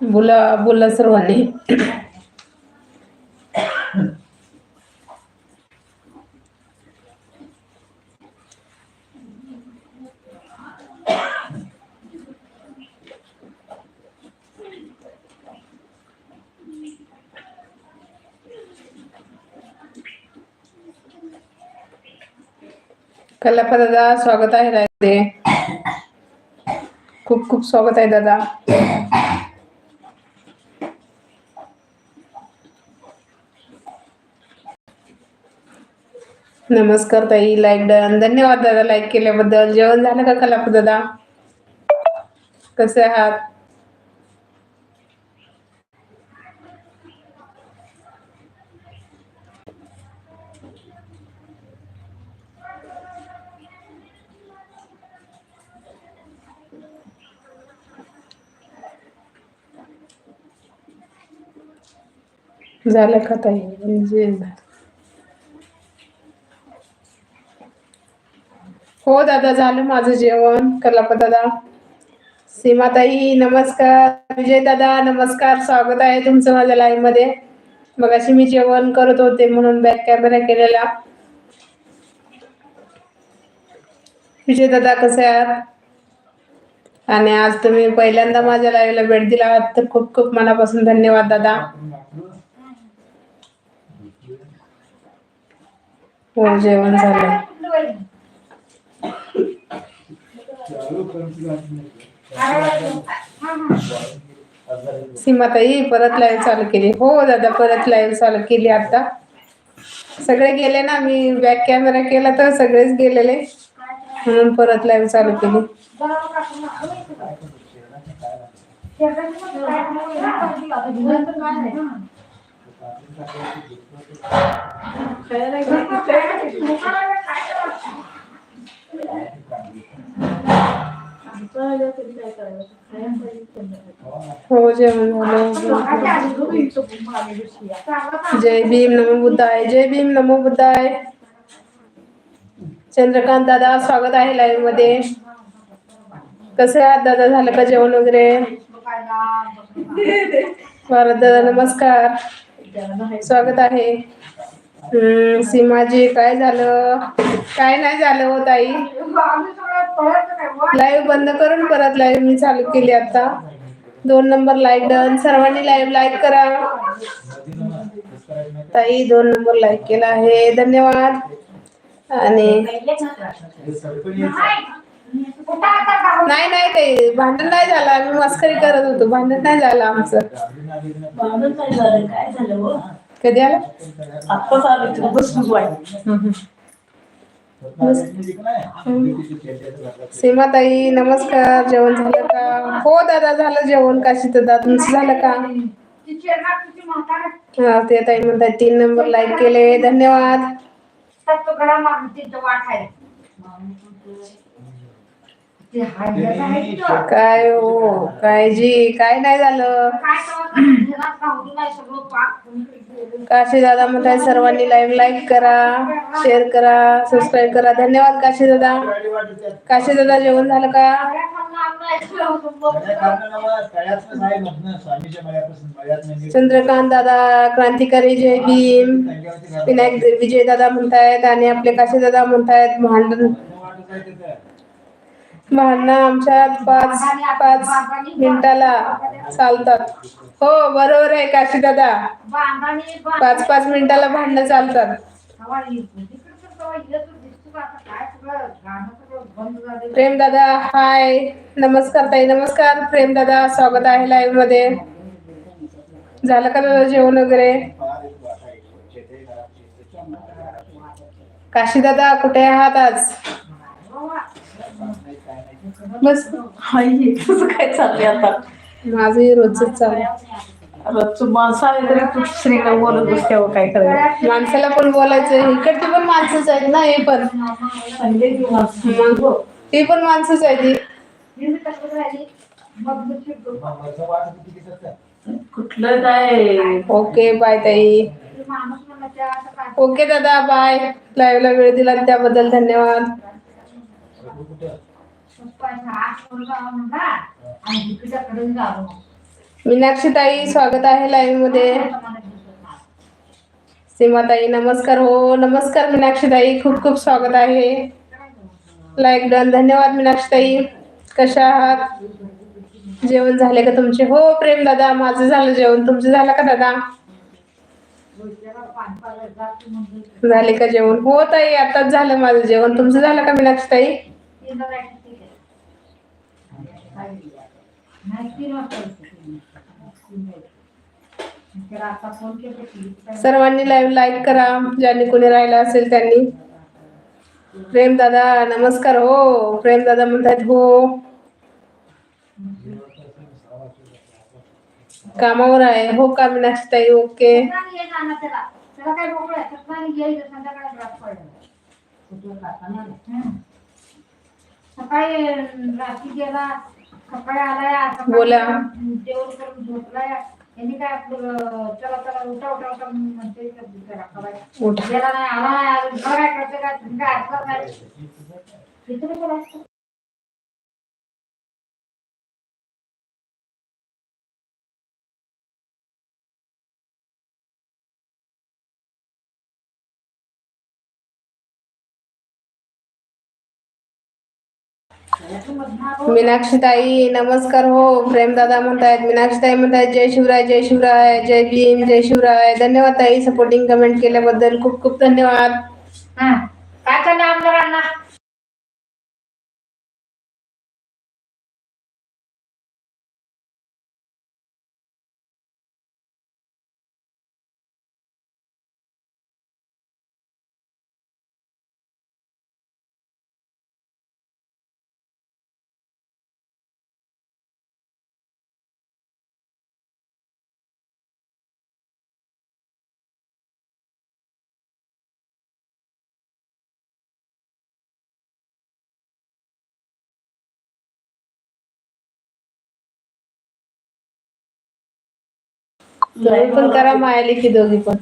बोला बोला सर्वांनी. कल्लाप्पा दादा स्वागत आहे राहते खूप खूप स्वागत आहे दादा. नमस्कार ताई लाईक डन धन्यवाद दादा लाईक केल्याबद्दल. जेवण झालं का कलाप दादा? कसे आहात? झालं का ताई? म्हणजे हो दादा झालं माझं जेवण. कलाप दादा. सीमाताई नमस्कार. विजय दादा नमस्कार. स्वागत आहे तुमचं माझ्या लाईव्हमध्ये. मग अशी मी जेवण करत होते म्हणून बॅक कॅमेरा केलेला. विजय दादा कसे आहात? आणि आज तुम्ही पहिल्यांदा माझ्या लाईव्हला भेट दिला आहात तर खूप खूप मनापासून धन्यवाद दादा. हो जेवण झालं. सीमाताई परत लाईव्ह चालू केली. हो दादा परत लाईव्ह चालू केली आता. सगळे गेले ना? मी बॅक कॅमेरा केला तर सगळेच गेलेले. म्हणून परत लाईव्ह चालू केली. हो जेवण झालं. जय भीम नमो बुद्धाय जय भीम नमो बुद्धाय. चंद्रकांत दादा स्वागत आहे लाईव्हमध्ये. कसे आहात दादा झालं का जेवण वगैरे? भारत दादा नमस्कार. स्वागत आहे. हम्म, सीमाजी काय झालं? काय नाही झालं हो ताई. लाईव्ह बंद करून परत लाईव्ह मी चालू केली आता. दोन नंबर लाईक डन सर्वांनी लाईव्ह लाईक करा. ताई दोन नंबर लाईक केला आहे. धन्यवाद. आणि नाही नाही ताई भांडण नाही झालं. आम्ही मस्करी करत होतो. भांडण नाही झालं आमचं. हो कधी आलं? आत्ताच आलो वाईट सीमाताई नमस्कार. जेवण झालं का? हो दादा झालं जेवण. काशी दादा तुमचं झालं का? हा ते ताई म्हणतात तीन नंबर लाईक केले. धन्यवाद. काय हो? काय जी? काय नाही झालं? काशी दादा म्हणताय सर्वांनी लाईव्ह लाईक करा शेअर करा सबस्क्राईब करा. धन्यवाद काशी दादा. काशी दादा जेवण झालं का? चंद्रकांत दादा क्रांतिकारी जय भीम. विनायक विजय दादा म्हणतायत आणि आपले काशी दादा म्हणतायत भांडण भांडणं आमच्यात पाच पाच मिनिटाला चालतात. हो बरोबर आहे काशी दादा. पाच पाच मिनिटाला भांडणं चालतात. प्रेम दादा हाय. नमस्कार ताई नमस्कार. प्रेम दादा स्वागत आहे लाईव्हमध्ये. झालं का दादा जेवण वगैरे? काशी दादा कुठे आहात आज? बस हाय काय चाललंय आता? माझंही रोजच चालू आहे. रोजचं माणसं आले तरी तू श्रीला बोलत काय करायचं? माणसाला पण बोलायचं इकडची पण माणसंच आहेत ना हे पण. ती पण माणसंच आहे ती कुठलं काय ओके बाय ताई. ओके दादा बाय. लाईव्हला वेळ दिला त्याबद्दल धन्यवाद. मीनाक्षीताई स्वागत आहे लाईव्हमध्ये. सीमाताई नमस्कार. हो नमस्कार मीनाक्षीताई. खूप खूप स्वागत आहे. लाईक डन धन्यवाद मीनाक्षीताई. कशा आहात? जेवण झाले का तुमचे? हो प्रेम दादा माझं झालं जेवण. तुमचं झालं का दादा? झाले का जेवण? हो ताई आताच झालं माझं जेवण. तुमचं झालं का मीनाक्षीताई? सर्वांनी लाईव्ह लाईक करा. ज्यांनी कोणी राहिलं असेल त्यांनी. प्रेम दादा नमस्कार. हो प्रेम दादा म्हणतात हो. कामावर आहे. हो का मीनाक्षीताई ओके. सकाळी रात्री गेला. सकाळी आलाय आता बोला. जेवण करून झोपलाय. यांनी काय आपलं चला चला उठा उठा उठा म्हणते गेला नाही आला नाही अजून. काय करते काय? नाही? मीनाक्षीताई नमस्कार हो. प्रेमदादा म्हणतायत मीनाक्षीताई म्हणतायत जय शिवराय जय शिवराय जय भीम जय शिवराय. धन्यवाद ताई सपोर्टिंग कमेंट केल्याबद्दल खूप खूप धन्यवाद. काय चाललं आमदारांना? तुम्ही पण करा मायाली की दोघी पण.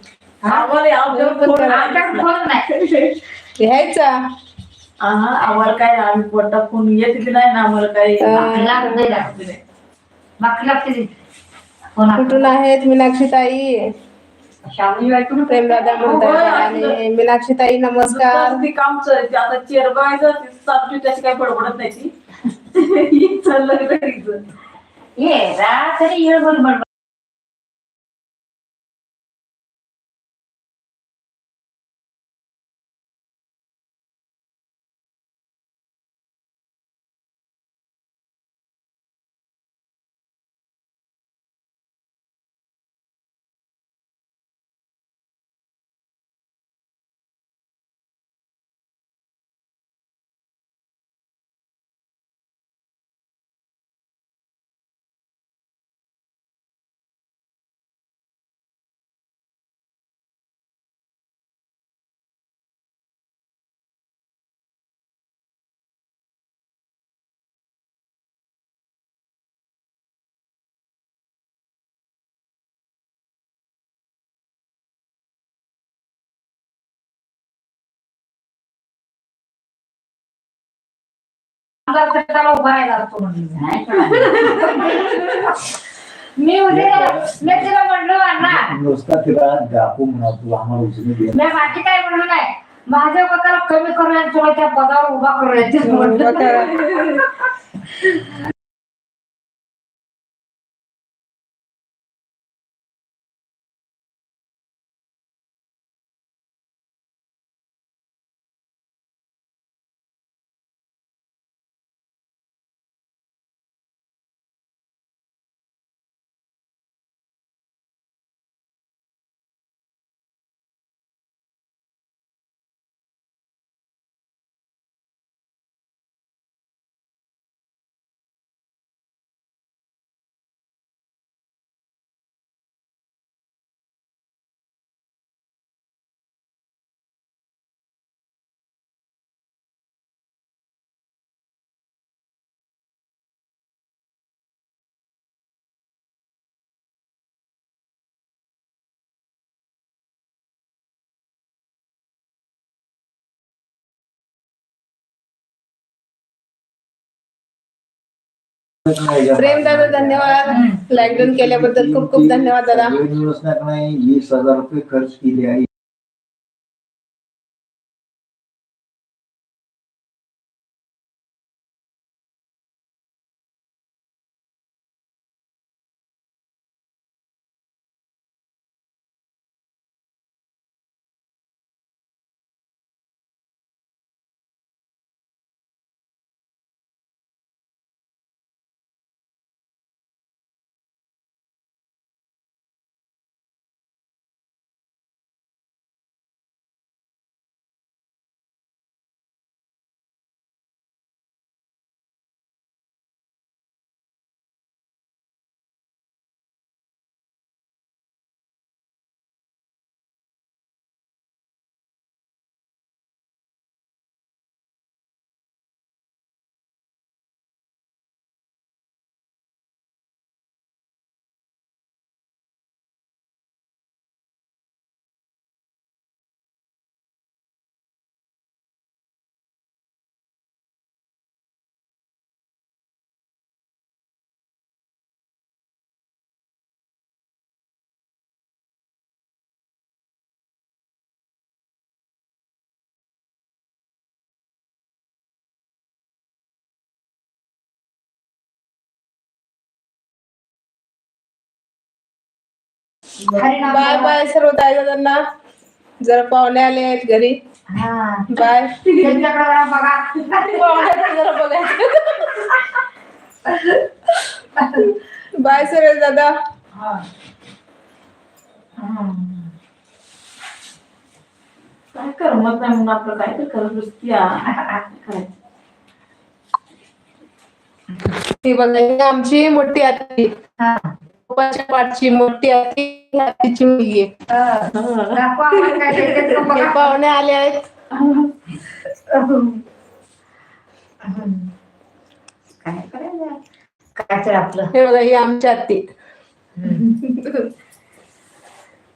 घ्यायचा आहा, आम्हाला काय आम्ही पोटा फोन येत की नाही ना आम्हाला काही. कुठून आहेत मीनाक्षीताई? श्यामली बाई प्रेमदादा म्हणतायत आणि मीनाक्षीताई नमस्कार. नुसतं ते काम चालते आता चेअर बघायचं चालू त्याची काही बडबडत नाही ती. ही चाललं ये रात्री येळ बडबड. आमदार त्याला उभा राहिला तो म्हणलं. नाही का? मी उद्या मी तिला म्हणलो अण्णा नुसता तिला दाखवू म्हणा तू आम्हाला उचलून दे मी बाकी काय म्हणलो नाही माझ्या पदाला कमी आणि तुला त्या पदावर उभा करूया ते म्हणलं. प्रेम दादा धन्यवाद. लाईक डन केल्याबद्दल खूप खूप धन्यवाद दादा. वीस हजार रुपये खर्च केले आहे बाय बाय सर्व दादांना. जरा पाहुणे आले आहेत घरी. हा. बाय. जरा बघायचं बाय सुरेश दादा. हा. काय करमत नाही म्हणून आपलं काय तर करत. काय? ती बघा ही आमची मोठी आत्ती हा. पप्पाच्या पाठची मोठी आत्तीची मुलगी. पाहुणे आले आहेत. काय करायचं? काय तर आपलं. हे बघा ही आमची आत्ती.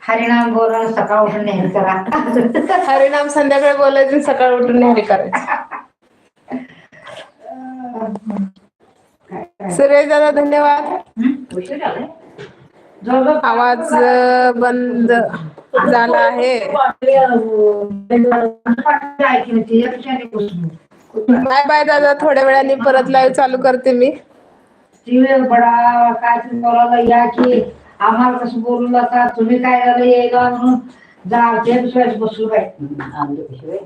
हरिनाम बोला सकाळ उठून नेहमी करा. हरिनाम संध्याकाळी बोलायचं सकाळ उठून नेहमी करायचं. सुरेश दादा धन्यवाद. आवाज बंद झाला आहे. बाय बाय दादा थोड्या वेळाने परत लाईव्ह चालू करते मी. बडा काय बोलायला या की आम्हाला कसं बोलू नका तुम्ही काय झालं यायला म्हणून जा ते बसलो बाई.